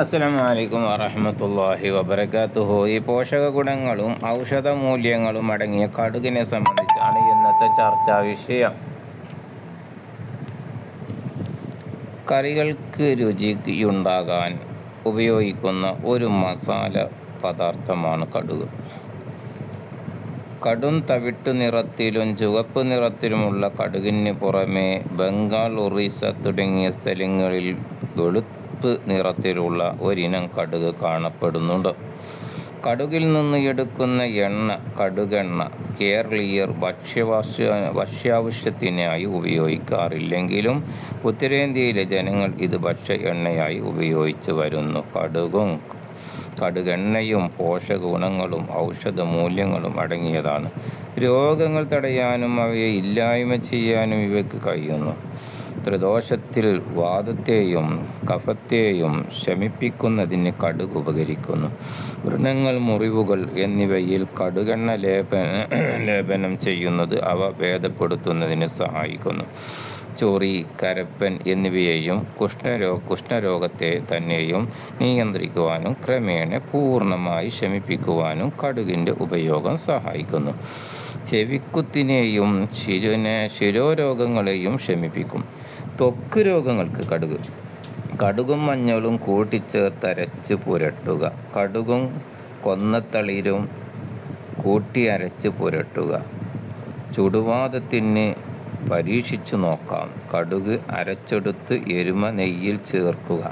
അസ്സലാമു അലൈക്കും വറഹമത്തല്ലാഹി വബർക്കാത്തുഹു ഈ പോഷക ഗുണങ്ങളും ഔഷധ മൂല്യങ്ങളും അടങ്ങിയ കടുകിനെ സംബന്ധിച്ചാണ് ഇന്നത്തെ ചർച്ചാ വിഷയം. കറികൾക്ക് രുചിയുണ്ടാകാൻ ഉപയോഗിക്കുന്ന ഒരു മസാല പദാർത്ഥമാണ് കടുക്. കടും തവിട്ടു നിറത്തിലും ചുവപ്പ് നിറത്തിലുമുള്ള കടുകിന് പുറമെ ബംഗാൾ ഒറീസ തുടങ്ങിയ സ്ഥലങ്ങളിൽ വെളുപ്പ് നിറത്തിലുള്ള ഒരിനം കടുക് കാണപ്പെടുന്നുണ്ട്. കടുകിൽ നിന്ന് എടുക്കുന്ന എണ്ണ കടുകെണ്ണ കേരളീയർ ഭക്ഷ്യവാശ്യ ഭക്ഷ്യാവശ്യത്തിനായി ഉപയോഗിക്കാറില്ലെങ്കിലും ഉത്തരേന്ത്യയിലെ ജനങ്ങൾ ഇത് ഭക്ഷ്യ എണ്ണയായി ഉപയോഗിച്ചു വരുന്നു. കടുകും കടുകെണ്ണയും പോഷക ഗുണങ്ങളും ഔഷധ മൂല്യങ്ങളും അടങ്ങിയതാണ്. രോഗങ്ങൾ തടയാനും അവയെ ഇല്ലായ്മ ചെയ്യാനും ഇവയ്ക്ക് കഴിയുന്നു. ത്രിദോഷത്തിൽ വാദത്തെയും കഫത്തെയും ശമിപ്പിക്കുന്നതിന് കടുക് ഉപകരിക്കുന്നു. വ്രണങ്ങൾ മുറിവുകൾ എന്നിവയിൽ കടുകെണ്ണ ലേപന ലേപനം ചെയ്യുന്നത് അവ ഭേദപ്പെടുത്തുന്നതിന് സഹായിക്കുന്നു. ചൊറി കരപ്പൻ എന്നിവയെയും കുഷ്ഠരോ കുഷ്ഠരോഗത്തെ തന്നെയും നിയന്ത്രിക്കുവാനും ക്രമേണ പൂർണമായി ശമിപ്പിക്കുവാനും കടുകിന്റെ ഉപയോഗം സഹായിക്കുന്നു. ചെവിക്കുത്തിനെയും ശിരുനെ ശിരോരോഗങ്ങളെയും ശമിപ്പിക്കും. ത്വക്ക് രോഗങ്ങൾക്ക് കടുക്. കടുകും മഞ്ഞളും കൂട്ടിച്ചേർത്ത് അരച്ച് പുരട്ടുക. കടുകും കൊന്നത്തളിരും കൂട്ടി അരച്ച് പുരട്ടുക. ചുടുവാദത്തിന് പരീക്ഷിച്ചു നോക്കാം. കടുക് അരച്ചെടുത്ത് എരുമ നെയ്യിൽ ചേർക്കുക.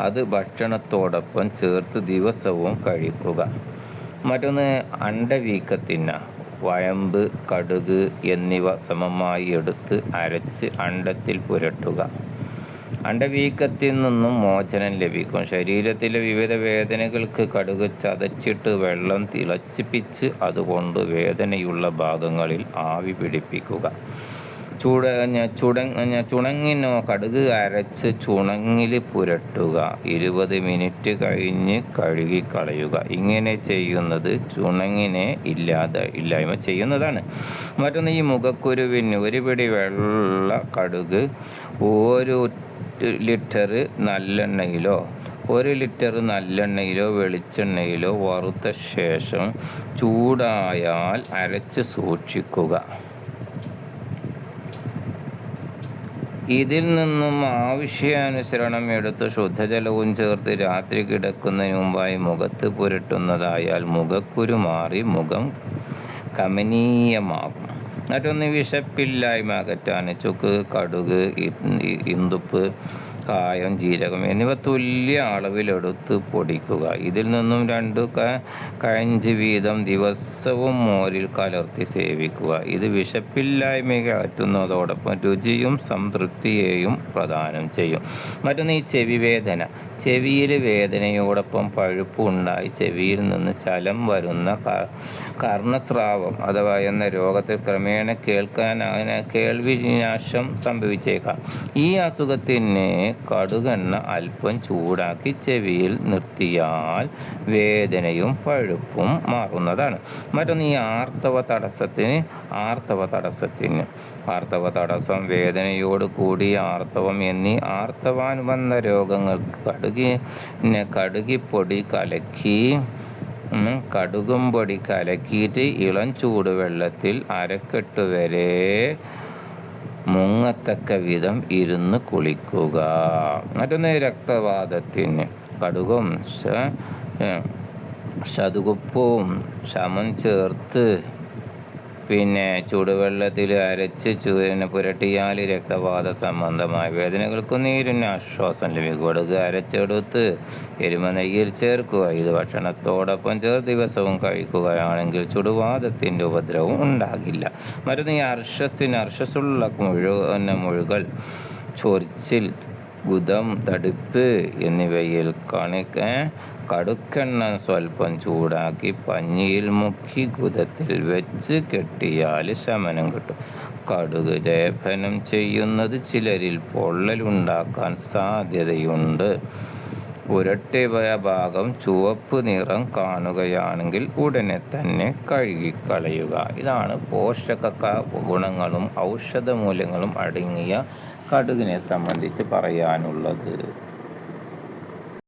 അത് ഭക്ഷണത്തോടൊപ്പം ചേർത്ത് ദിവസവും കഴിക്കുക. മറ്റൊന്ന് അണ്ടവീക്കത്തിന് വയമ്പ് കടുക് എന്നിവ സമമായി എടുത്ത് അരച്ച് അണ്ടത്തിൽ പുരട്ടുക. അണ്ടവീക്കത്തിൽ നിന്നും മോചനം ലഭിക്കും. ശരീരത്തിലെ വിവിധ വേദനകൾക്ക് കടുക് ചതച്ചിട്ട് വെള്ളം തിളച്ചിപ്പിച്ച് അതുകൊണ്ട് വേദനയുള്ള ഭാഗങ്ങളിൽ ആവി പിടിപ്പിക്കുക. ചുട ചുട ചുണങ്ങിനോ കടുക് അരച്ച് ചുണങ്ങിൽ പുരട്ടുക. ഇരുപത് മിനിറ്റ് കഴിഞ്ഞ് കഴുകിക്കളയുക. ഇങ്ങനെ ചെയ്യുന്നത് ചുണങ്ങിനെ ഇല്ലാതെ ഇല്ലായ്മ ചെയ്യുന്നതാണ്. മറ്റൊന്ന് ഈ മുഖക്കുരുവിന് ഒരു പിടി വെള്ള കടുക് ഒരു ലിറ്റർ നല്ലെണ്ണയിലോ ഒരു ലിറ്റർ നല്ലെണ്ണയിലോ വെളിച്ചെണ്ണയിലോ വറുത്ത ശേഷം ചൂടായാൽ അരച്ച് സൂക്ഷിക്കുക. ഇതിൽ നിന്നും ആവശ്യാനുസരണം എടുത്ത് ശുദ്ധജലവും ചേർത്ത് രാത്രി കിടക്കുന്നതിന് മുമ്പായി മുഖത്ത് പുരട്ടുന്നതായാൽ മുഖക്കുരു മാറി മുഖം കമനീയമാകും. മറ്റൊന്ന് വിശപ്പില്ലായ്മ അകറ്റാൻ. ചുക്ക് കടുക് ഇന്തുപ്പ് കായം ജീരകം എന്നിവ തുല്യ അളവിലെടുത്ത് പൊടിക്കുക. ഇതിൽ നിന്നും രണ്ടു കഴഞ്ച് വീതം ദിവസവും മോരിൽ കലർത്തി സേവിക്കുക. ഇത് വിശപ്പില്ലായ്മ അറ്റുന്നതോടൊപ്പം രുചിയും സംതൃപ്തിയെയും പ്രദാനം ചെയ്യും. മറ്റൊന്ന് ഈ ചെവി വേദന. ചെവിയിൽ വേദനയോടൊപ്പം പഴുപ്പ് ഉണ്ടായി ചെവിയിൽ നിന്ന് ചലം വരുന്ന കർണസ്രാവം അഥവാ എന്ന രോഗത്തിൽ ക്രമേണ കേൾക്കാൻ കേൾവി നാശം സംഭവിച്ചേക്കാം. ഈ അസുഖത്തിന് കടുകെണ്ണ അല്പം ചൂടാക്കി ചെവിയിൽ നിർത്തിയാൽ വേദനയും പഴുപ്പും മാറുന്നതാണ്. മറ്റൊന്ന് ഈ ആർത്തവ തടസ്സത്തിന് ആർത്തവ തടസ്സത്തിന്. ആർത്തവ തടസ്സം വേദനയോട് കൂടി ആർത്തവം എന്നീ ആർത്തവാനുബന്ധ രോഗങ്ങൾക്ക് കടുകി കടുകിപ്പൊടി കലക്കി കടുകും പൊടി കലക്കിയിട്ട് ഇളം ചൂടുവെള്ളത്തിൽ അരക്കെട്ട് വരെ മുങ്ങത്തക്ക വിധം ഇരുന്ന് കുളിക്കുക. മറ്റൊന്ന് രക്തവാദത്തിന് കടുകും ശതുകുപ്പും ശമം ചേർത്ത് പിന്നെ ചുടുവെള്ളത്തിൽ അരച്ച് ചൂരന് പുരട്ടിയാൽ രക്തപാത സംബന്ധമായ വേദനകൾക്കും നീരിന് ആശ്വാസം ലഭിക്കും. കൊടുക്കുക അരച്ചെടുത്ത് എരുമ നെയ്യിൽ ചേർക്കുക. ഇത് ഭക്ഷണത്തോടൊപ്പം ചേർ ദിവസവും കഴിക്കുകയാണെങ്കിൽ ചുടുവാദത്തിന്റെ ഉപദ്രവം ഉണ്ടാകില്ല. മരുന്ന് ഈ അർഷസിന് അർഷസുള്ള മുഴു മുഴുകൾ ചൊറിച്ചിൽ ഗുദം തടുപ്പ് എന്നിവയിൽ കണിക്ക കടുക്കെണ്ണ സ്വല്പം ചൂടാക്കി പഞ്ഞിയിൽ മുക്കി കുതത്തിൽ വെച്ച് കെട്ടിയാൽ ശമനം കിട്ടും. കടുക് ലേപനം ചെയ്യുന്നത് ചിലരിൽ പൊള്ളലുണ്ടാക്കാൻ സാധ്യതയുണ്ട്. പുരട്ടിയ ഭാഗം ചുവപ്പ് നിറം കാണുകയാണെങ്കിൽ ഉടനെ തന്നെ കഴുകിക്കളയുക. ഇതാണ് പോഷക ഗുണങ്ങളും ഔഷധ മൂല്യങ്ങളും അടങ്ങിയ കടുകിനെ സംബന്ധിച്ച് പറയാനുള്ളത്.